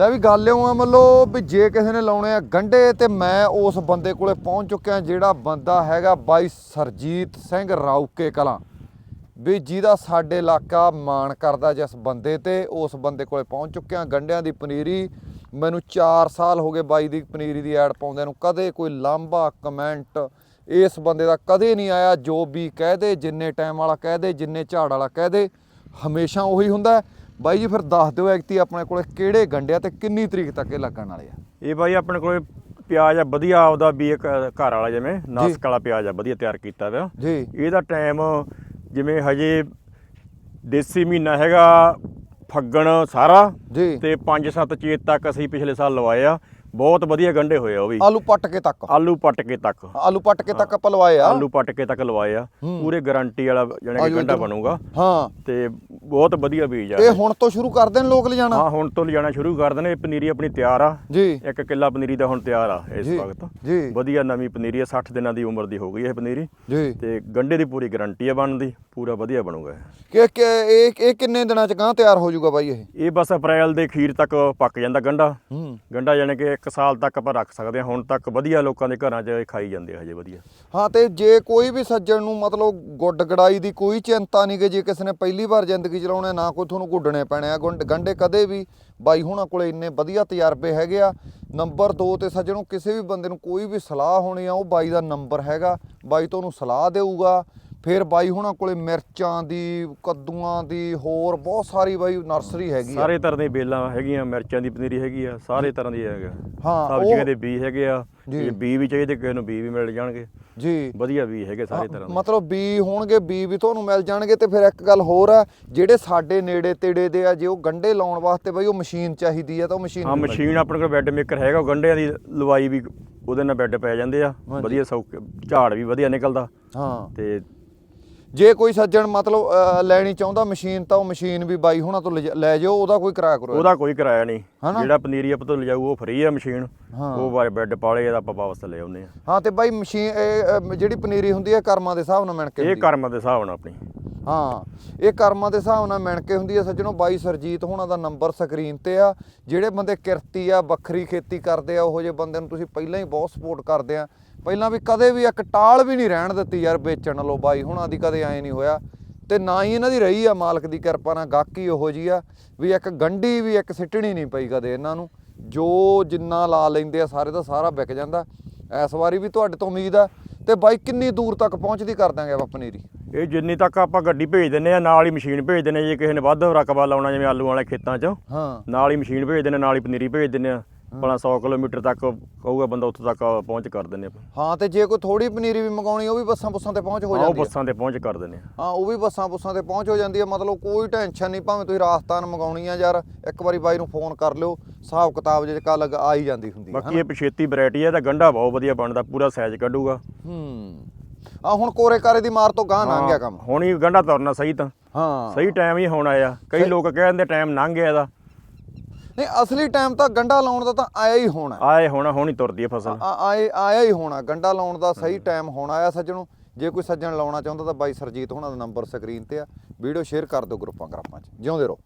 ਲੈ ਵੀ ਗੱਲ ਇਉਂ ਆ ਮੱਲੋ ਵੀ ਜੇ ਕਿਸੇ ਨੇ ਲਾਉਣੇ ਆ ਗੰਡੇ ਤੇ ਮੈਂ ਉਸ ਬੰਦੇ ਕੋਲੇ ਪਹੁੰਚ ਚੁੱਕਿਆ ਜਿਹੜਾ ਬੰਦਾ ਹੈਗਾ ਬਾਈ ਸਰਜੀਤ ਸਿੰਘ ਰਾਉਕੇ ਕਲਾਂ। ਵੀ ਜਿਹਦਾ ਸਾਡੇ ਇਲਾਕਾ ਮਾਣ ਕਰਦਾ ਜਿਸ ਬੰਦੇ ਤੇ ਉਸ ਬੰਦੇ ਕੋਲੇ ਪਹੁੰਚ ਚੁੱਕਿਆ ਗੰਡਿਆਂ ਦੀ ਪਨੀਰੀ। ਮੈਨੂੰ 4 ਸਾਲ ਹੋ ਗਏ ਬਾਈ ਦੀ ਪਨੀਰੀ ਦੀ ਐਡ ਪਾਉਂਦਿਆਂ ਨੂੰ। ਕਦੇ ਕੋਈ ਲਾਂਭਾ, ਕਮੈਂਟ ਇਸ ਬੰਦੇ ਦਾ ਕਦੇ ਨਹੀਂ ਆਇਆ। ਜੋ ਵੀ ਕਹਿ ਦੇ, ਜਿੰਨੇ ਟਾਈਮ ਵਾਲਾ ਕਹਿ ਦੇ, ਜਿੰਨੇ ਝਾੜ ਵਾਲਾ ਕਹਿ ਦੇ, ਹਮੇਸ਼ਾ ਉਹੀ ਹੁੰਦਾ। ਬਾਈ ਜੀ ਫਿਰ ਦੱਸ ਦਿਓ ਐਕਤੀ ਆਪਣੇ ਕੋਲੇ ਕਿਹੜੇ ਗੰਡਿਆ ਤੇ ਕਿੰਨੀ ਤਰੀਕ ਤੱਕ ਇਹ ਲੱਗਣ ਵਾਲੇ ਆ? ਇਹ ਬਾਈ ਆਪਣੇ ਕੋਲੇ ਪਿਆਜ਼ ਆ ਵਧੀਆ ਆਪਦਾ ਵੀ ਇੱਕ ਘਰ ਵਾਲਾ ਜਿਵੇਂ ਨਾਸਕ ਵਾਲਾ ਪਿਆਜ਼ ਆ ਵਧੀਆ ਤਿਆਰ ਕੀਤਾ ਹੋਇਆ ਜੀ। ਇਹਦਾ ਟਾਈਮ ਜਿਵੇਂ ਹਜੇ ਦੇਸੀ ਮਹੀਨਾ ਹੈਗਾ ਫੱਗਣ ਸਾਰਾ ਤੇ 5-7 ਚੇਤ ਤੱਕ ਅਸੀਂ ਪਿਛਲੇ ਸਾਲ ਲਵਾਏ ਆ। ਬਹੁਤ ਵਧੀਆ ਗੰਢੇ ਹੋਏ ਆ ਉਹ ਵੀ। ਆਲੂ ਪੱਟ ਕੇ ਤੱਕ? ਆਲੂ ਪੱਟ ਕੇ ਤੱਕ। ਆਲੂ ਪੱਟ ਕੇ ਤੱਕ ਆਪਾਂ ਲਵਾਏ ਆ? ਆਲੂ ਪੱਟ ਕੇ ਤੱਕ ਲਵਾਏ ਆ। ਪੂਰੇ ਗਾਰੰਟੀ ਵਾਲਾ ਕਿ ਗੰਢਾ ਇੱਧਰ। ਬਣੂਗਾ। ਹਾਂ। ਤੇ ਬਹੁਤ ਵਧੀਆ ਬੀਜ ਆ ਇਹ ਹੁਣ ਤੋਂ ਸ਼ੁਰੂ ਕਰਦੇ ਨੇ ਲੋਕ ਲਿਜਾਣਾ? ਹਾਂ ਹੁਣ ਤੋਂ ਲਿਜਾਣਾ ਸ਼ੁਰੂ ਕਰ ਦੇਣੇ। ਪਨੀਰੀ ਆਪਣੀ ਤਿਆਰ ਆ। ਜੀ। ਇੱਕ ਕਿੱਲਾ ਪਨੀਰੀ ਦਾ ਹੁਣ ਤਿਆਰ ਆ ਇਸ ਵਕਤ। ਜੀ। ਵਧੀਆ ਨਵੀਂ ਪਨੀਰੀ ਆ 60 ਦਿਨਾਂ ਦੀ ਉਮਰ ਦੀ ਹੋ ਗਈ ਇਹ ਪਨੀਰੀ। ਜੀ। ਤੇ ਗੰਢੇ ਦੀ ਪੂਰੀ ਗਾਰੰਟੀ ਆ ਬਣਨ ਦੀ ਪੂਰਾ ਵਧੀਆ ਬਣੂਗਾ। ਕਿ ਇਹ ਇਹ ਕਿੰਨੇ ਦਿਨਾਂ ਚ ਗਾਂ ਤਿਆਰ ਹੋ ਜਾਊਗਾ ਬਾਈ ਇਹ? ਇਹ ਬਸ ਅਪ੍ਰੈਲ ਦੇ ਅਖੀਰ ਤੱਕ ਪੱਕ ਜਾਂਦਾ ਹੂੰ। ਗੰਢਾ ਜਾਣੀ ਕਿ 1 ਸਾਲ ਤੱਕ ਆਪਾਂ ਰੱਖ ਸਕਦੇ ਹਾਂ। ਹੁਣ ਤੱਕ ਵਧੀਆ ਲੋਕਾਂ ਦੇ ਘਰਾਂ 'ਚ ਇਹ ਖਾਈ ਜਾਂਦੇ ਹਜੇ ਵਧੀਆ। ਹਾਂ ਤੇ ਜੇ ਕੋਈ ਵੀ ਸੱਜਣ ਨੂੰ ਮਤਲਬ ਗੁੱਡ ਗੜਾਈ ਦੀ ਕੋਈ ਚਿੰਤਾ ਨਹੀਂ ਕਿ ਜੇ ਕਿਸੇ ਨੇ ਪਹਿਲੀ ਵਾਰ ਜ਼ਿੰਦਗੀ ਚਲਾਉਣਾ, ਨਾ ਕੋਈ ਤੁਹਾਨੂੰ ਗੁੱਡਣੇ ਪੈਣੇ ਆ। ਗੁੰਡ- ਗੰਢੇ ਕਦੇ ਵੀ, ਬਾਈ ਹੁਣਾਂ ਕੋਲੇ ਇੰਨੇ ਵਧੀਆ ਤਜਰਬੇ ਹੈਗੇ ਆ। ਨੰਬਰ 2 ਤੇ ਸੱਜਣੋਂ, ਕਿਸੇ ਵੀ ਬੰਦੇ ਨੂੰ ਕੋਈ ਵੀ ਸਲਾਹ ਹੋਣੀ ਆ, ਉਹ ਬਾਈ ਦਾ ਨੰਬਰ ਹੈਗਾ। ਬਾਈ ਤੁਹਾਨੂੰ ਸਲਾਹ ਦੇਊਗਾ। ਫਿਰ ਬਾਈ ਹੁਣਾਂ ਕੋਲੇ ਮਿਰਚਾਂ ਦੀ ਕੱਦੂਆਂ ਦੀ ਹੋਰ ਬਹੁਤ ਸਾਰੀ ਬਾਈ ਨਰਸਰੀ ਹੈਗੀ ਆ। ਸਾਰੇ ਤਰ੍ਹਾਂ ਦੀਆਂ ਬੇਲਾਂ ਹੈਗੀਆਂ ਮਿਰਚਾਂ ਦੀ ਪਨੀਰੀ ਹੈਗੀ ਆ ਸਾਰੇ ਤਰ੍ਹਾਂ ਦੀ ਹੈਗਾ। ਹਾਂ, ਸਬਜ਼ੀਆਂ ਉਹ- ਦੇ ਬੀ ਹੈਗੇ ਆ ਜੀ। ਜੇ ਬੀ ਵੀ ਚਾਹੀਦੇ ਕਿਸੇ ਨੂੰ ਬੀ ਵੀ ਮਿਲ ਜਾਣਗੇ। ਜੀ। ਵਧੀਆ ਬੀ ਹੈਗੇ ਸਾਰੇ ਤਰ੍ਹਾਂ ਦੇ। ਮਤਲਬ ਬੀ ਹੋਣਗੇ ਬੀ ਵੀ ਤੁਹਾਨੂੰ ਮਿਲ ਜਾਣਗੇ ਤੇ ਫਿਰ ਇੱਕ ਗੱਲ ਹੋਰ ਆ ਜਿਹੜੇ ਸਾਡੇ ਨੇੜੇ ਤੇੜੇ ਦੇ ਆ ਜੇ ਉਹ ਗੰਡੇ ਲਾਉਣ ਵਾਸਤੇ ਬਈ ਉਹ ਮਸ਼ੀਨ ਚਾਹੀਦੀ ਆ ਤਾਂ ਉਹ ਮਸ਼ੀਨ ਹਾਂ ਮਸ਼ੀਨ ਆਪਣੇ ਕੋਲ ਬੈੱਡ ਮੇਕਰ ਹੈਗਾ ਉਹ ਗੰਢਿਆਂ ਦੀ ਲਵਾਈ ਵੀ ਉਹਦੇ ਨਾਲ ਬੈੱਡ ਪੈ ਜਾਂਦੇ ਆ। ਹਾਂਜੀ। ਵਧੀਆ ਸੌਕ ਝਾੜ ਵੀ ਵਧੀਆ ਨਿਕਲਦਾ। ਹਾਂ। ਤੇ ਜੇ ਕੋਈ ਸੱਜਣ ਮਤਲਬ ਲੈਣੀ ਚਾਹੁੰਦਾ ਮਸ਼ੀਨ ਤਾਂ ਉਹ ਮਸ਼ੀਨ ਵੀ ਬਾਈ ਹੁਣਾਂ ਤੋਂ ਲੈ ਜਾਓ ਉਹਦਾ ਕੋਈ ਕਿਰਾਇਆ ਕਰੋ ਉਹਦਾ ਕੋਈ ਕਿਰਾਇਆ ਨਹੀਂ? ਜਿਹੜਾ ਪਨੀਰੀ ਆਪਾਂ ਤੋਂ ਲਿਜਾਊ ਉਹ ਫ੍ਰੀ ਆ ਮਸ਼ੀਨ। ਉਹ ਬਾਰੇ ਬੈੱਡ ਪਾਲੇ ਇਹਦਾ ਆਪਾਂ ਵਾਪਸ ਲੈ ਆਉਂਦੇ ਆ ਹਾਂ ਤੇ ਬਾਈ ਮਸ਼ੀਨ ਜਿਹੜੀ ਪਨੀਰੀ ਹੁੰਦੀ ਹੈ ਕਰਮਾਂ ਦੇ ਹਿਸਾਬ ਨਾਲ ਮਿਣ ਕੇ ਇਹ। ਕਰਮ ਦੇ ਹਿਸਾਬ ਨਾਲ ਆਪਣੀ ਹਾਂ, ਇਹ ਕਰਮਾਂ ਦੇ ਹਿਸਾਬ ਨਾਲ ਮਿਣ ਕੇ ਹੁੰਦੀ ਹੈ ਸੱਜਣੋ। ਬਾਈ ਸਰਜੀਤ ਹੋਣਾ ਦਾ ਨੰਬਰ ਸਕਰੀਨ ਤੇ ਆ। ਜਿਹੜੇ ਬੰਦੇ ਕਿਰਤੀ ਆ, ਵੱਖਰੀ ਖੇਤੀ ਕਰਦੇ ਆ, ਉਹੋ ਜਿਹੇ ਬੰਦੇ ਨੂੰ ਤੁਸੀਂ ਪਹਿਲਾਂ ਹੀ ਬਹੁਤ ਸਪੋਰਟ ਕਰਦੇ ਆ। ਪਹਿਲਾਂ ਵੀ ਕਦੇ ਵੀ ਇੱਕ ਟਾਲ ਵੀ ਨਹੀਂ ਰਹਿਣ ਦਿੱਤੀ ਯਾਰ ਵੇਚਣ ਲੋ ਬਾਈ। ਹੁਣਾਂ ਦੀ ਕਦੇ ਐ ਨਹੀਂ ਹੋਇਆ। ਤੇ ਨਾ ਹੀ ਇਹਨਾਂ ਦੀ ਰਹੀ ਆ ਮਾਲਕ ਦੀ ਕਿਰਪਾ ਨਾਲ, ਗਾਹਕੀ ਉਹੋ ਜੀ ਆ। ਵੀ ਇੱਕ ਗੰਢੀ ਵੀ ਇੱਕ ਸਿੱਟਣੀ ਨਹੀਂ ਪਈ ਕਦੇ ਇਹਨਾਂ ਨੂੰ। ਜੋ ਜਿੰਨਾ ਲਾ ਲੈਂਦੇ ਆ, ਸਾਰੇ ਦਾ ਸਾਰਾ ਵਿਕ ਜਾਂਦਾ। ਇਸ ਵਾਰੀ ਵੀ ਤੁਹਾਡੇ ਤੋਂ ਉਮੀਦ ਆ। ਤੇ ਬਾਈ ਕਿੰਨੀ ਦੂਰ ਤੱਕ ਪਹੁੰਚਦੀ ਕਰ ਦਾਂਗੇ ਆਪਾਂ ਪਨੀਰੀ। ਇਹ ਜਿੰਨੀ ਤੱਕ ਆਪਾਂ ਗੱਡੀ ਭੇਜ ਦਿੰਨੇ ਆ ਨਾਲ ਹੀ ਮਸ਼ੀਨ ਭੇਜ ਦਿੰਨੇ ਜੇ ਕਿਸੇ ਨੇ ਵੱਧ ਰਕਬਾ ਲਾਉਣਾ ਜਿਵੇਂ ਆਲੂ ਵਾਲੇ ਖੇਤਾਂ 'ਚ ਹਾਂ। ਨਾਲ ਹੀ ਮਸ਼ੀਨ ਭੇਜ ਦਿੰਨੇ ਨਾਲ ਹੀ ਪਨੀਰੀ ਭੇਜ ਦਿੰਨੇ ਆ। ਭਲਾ 100 ਕਿਲੋਮੀਟਰ ਤੱਕ ਕਹੂਗਾ ਬੰਦਾ ਉੱਥੋਂ ਤੱਕ ਪਹੁੰਚ ਕਰ ਦਿੰਨੇ ਆਪਾਂ। ਹਾਂ ਤੇ ਜੇ ਕੋਈ ਥੋੜੀ ਪਨੀਰੀ ਵੀ ਮੰਗਾਉਣੀ ਉਹ ਵੀ ਬੱਸਾਂ ਬੁੱਸਾਂ ਤੇ ਪਹੁੰਚ ਹੋ ਹਾਂ, ਉਹ ਜਾਂਦੀ ਹੈ ਬੱਸਾਂ ਤੇ ਪਹੁੰਚ ਕਰ ਦਿੰਨੇ ਆ। ਹਾਂ ਉਹ ਵੀ ਬੱਸਾਂ ਬੁੱਸਾਂ ਤੇ ਪਹੁੰਚ ਹੋ ਜਾਂਦੀ ਹੈ ਮਤਲਬ ਕੋਈ ਟੈਨਸ਼ਨ ਨਹੀਂ ਭਾਵੇਂ ਤੁਸੀਂ ਰਾਜਸਥਾਨ ਮੰਗਾਉਣੀ ਆ ਯਾਰ ਇੱਕ ਵਾਰੀ ਬਾਈ ਨੂੰ ਫੋਨ ਕਰ ਲਿਓ ਹਿਸਾਬ ਕਿਤਾਬ ਜੇ ਕੱਲ ਆ ਹੀ ਜਾਂਦੀ ਹੁੰਦੀ ਹੈ ਬਾਕੀ ਇਹ ਪਛੇਤੀ ਵੈਰਾਈਟੀ ਹੈ ਤਾਂ ਗੰਢਾ ਬਹੁਤ ਵਧੀਆ ਬਣਦਾ ਪੂਰਾ ਸਾਈਜ਼ ਕੱਢੂਗਾ। ਹੂੰ। ਆ ਹੁਣ ਕੋਰੇ ਕਾਰੇ ਦੀ ਮਾਰ ਤੋਂ ਗਾਂ ਲੰਘ ਗਿਆ ਕੰਮ। ਹੁਣ ਹੀ ਗੰਢਾ ਤੁਰਨਾ ਸਹੀ ਤਾਂ। ਹਾਂ। ਸਹੀ ਟਾਈਮ ਹੀ ਹੁਣ ਆਇਆ। ਕਈ ਲੋਕ ਕਹਿੰਦੇ ਟਾਈਮ ਲੰਘ ਗਿਆ ਇਹਦਾ। ਨਹੀਂ ਅਸਲੀ ਟਾਈਮ ਤਾਂ ਗੰਡਾ ਲਾਉਣ ਦਾ ਤਾਂ ਆਇਆ ਹੀ ਹੋਣਾ। ਆਏ ਹੁਣ ਹੁਣ ਹੀ ਤੁਰਦੀ ਹੈ ਫਸਲ। ਆਏ ਆਇਆ ਹੀ ਹੋਣਾ। ਗੰਡਾ ਲਾਉਣ ਦਾ ਸਹੀ ਟਾਈਮ ਹੋਣਾ ਆ ਸੱਜਣੋ। ਜੇ ਕੋਈ ਸੱਜਣ ਲਾਉਣਾ ਚਾਹੁੰਦਾ ਤਾਂ ਬਾਈ ਸਰਜੀਤ ਹੋਣਾ ਦਾ ਨੰਬਰ ਸਕਰੀਨ ਤੇ ਆ। ਵੀਡੀਓ ਸ਼ੇਅਰ ਕਰ ਦਿਓ ਗਰੁੱਪਾਂ ਗਰਾਪਾਂ 'ਚ। ਜਿਉਂਦੇ ਰਹੋ।